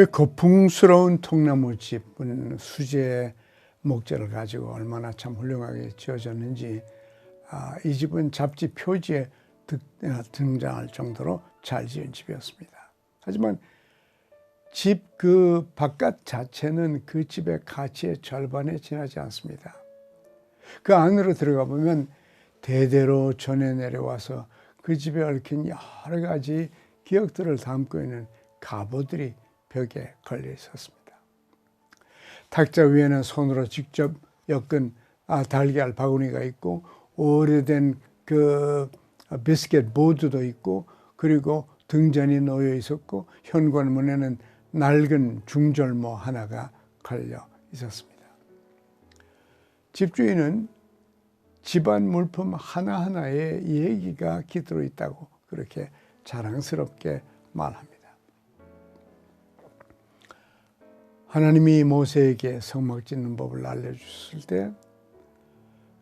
그 거풍스러운 통나무 집은 수제 목재를 가지고 얼마나 참 훌륭하게 지어졌는지 아, 이 집은 잡지 표지에 득, 아, 등장할 정도로 잘 지은 집이었습니다. 하지만 집 그 바깥 자체는 그 집의 가치의 절반에 지나지 않습니다. 그 안으로 들어가 보면 대대로 전해 내려와서 그 집에 얽힌 여러 가지 기억들을 담고 있는 갑오들이 벽에 걸려 있었습니다. 탁자 위에는 손으로 직접 엮은 아, 달걀 바구니가 있고 오래된 그 비스켓 보드도 있고 그리고 등잔이 놓여 있었고 현관문에는 낡은 중절모 하나가 걸려 있었습니다. 집주인은 집안 물품 하나하나에 얘기가 깃들어 있다고 그렇게 자랑스럽게 말합니다. 하나님이 모세에게 성막 짓는 법을 알려주셨을 때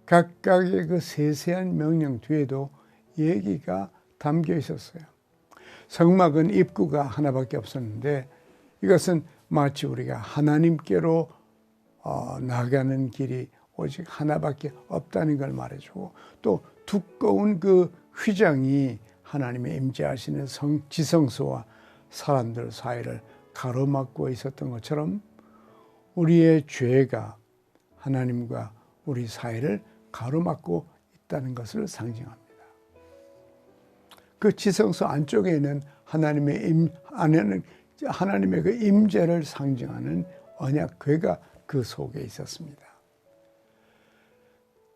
각각의 그 세세한 명령 뒤에도 얘기가 담겨 있었어요. 성막은 입구가 하나밖에 없었는데 이것은 마치 우리가 하나님께로 어, 나가는 길이 오직 하나밖에 없다는 걸 말해주고 또 두꺼운 그 휘장이 하나님의 임재하시는 성, 지성소와 사람들 사이를 가로막고 있었던 것처럼 우리의 죄가 하나님과 우리 사이를 가로막고 있다는 것을 상징합니다. 그 지성소 안쪽에는 하나님의 임 안에는 하나님의 그 임재를 상징하는 언약궤가 그 속에 있었습니다.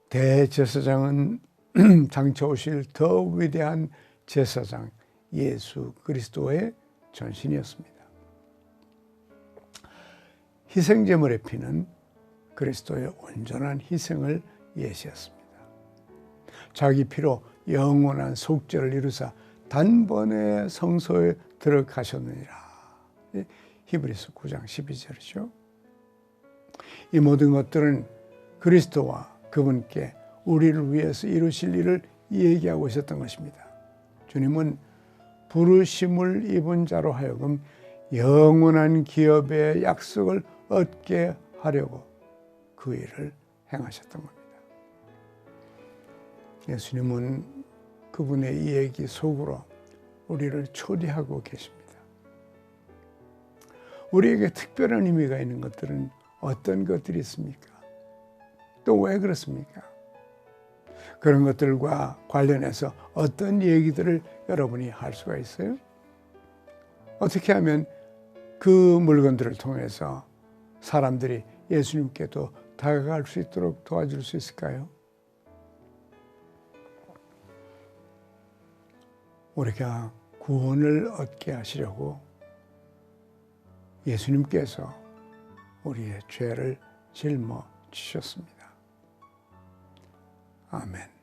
대제사장은 장차 오실 더 위대한 제사장 예수 그리스도의 전신이었습니다. 희생제물의 피는 그리스도의 온전한 희생을 예시했습니다. 자기 피로 영원한 속죄를 이루사 단번에 성소에 들어가셨느니라. 히브리서 9장 12절이죠. 이 모든 것들은 그리스도와 그분께 우리를 위해서 이루실 일을 얘기하고 있었던 것입니다. 주님은 부르심을 입은 자로 하여금 영원한 기업의 약속을 얻게 하려고 그 일을 행하셨던 겁니다. 예수님은 그분의 이 얘기 속으로 우리를 초대하고 계십니다. 우리에게 특별한 의미가 있는 것들은 어떤 것들이 있습니까? 또 왜 그렇습니까? 그런 것들과 관련해서 어떤 얘기들을 여러분이 할 수가 있어요? 어떻게 하면 그 물건들을 통해서 사람들이 예수님께도 다가갈 수 있도록 도와줄 수 있을까요? 우리가 구원을 얻게 하시려고 예수님께서 우리의 죄를 짊어 지셨습니다. 아멘.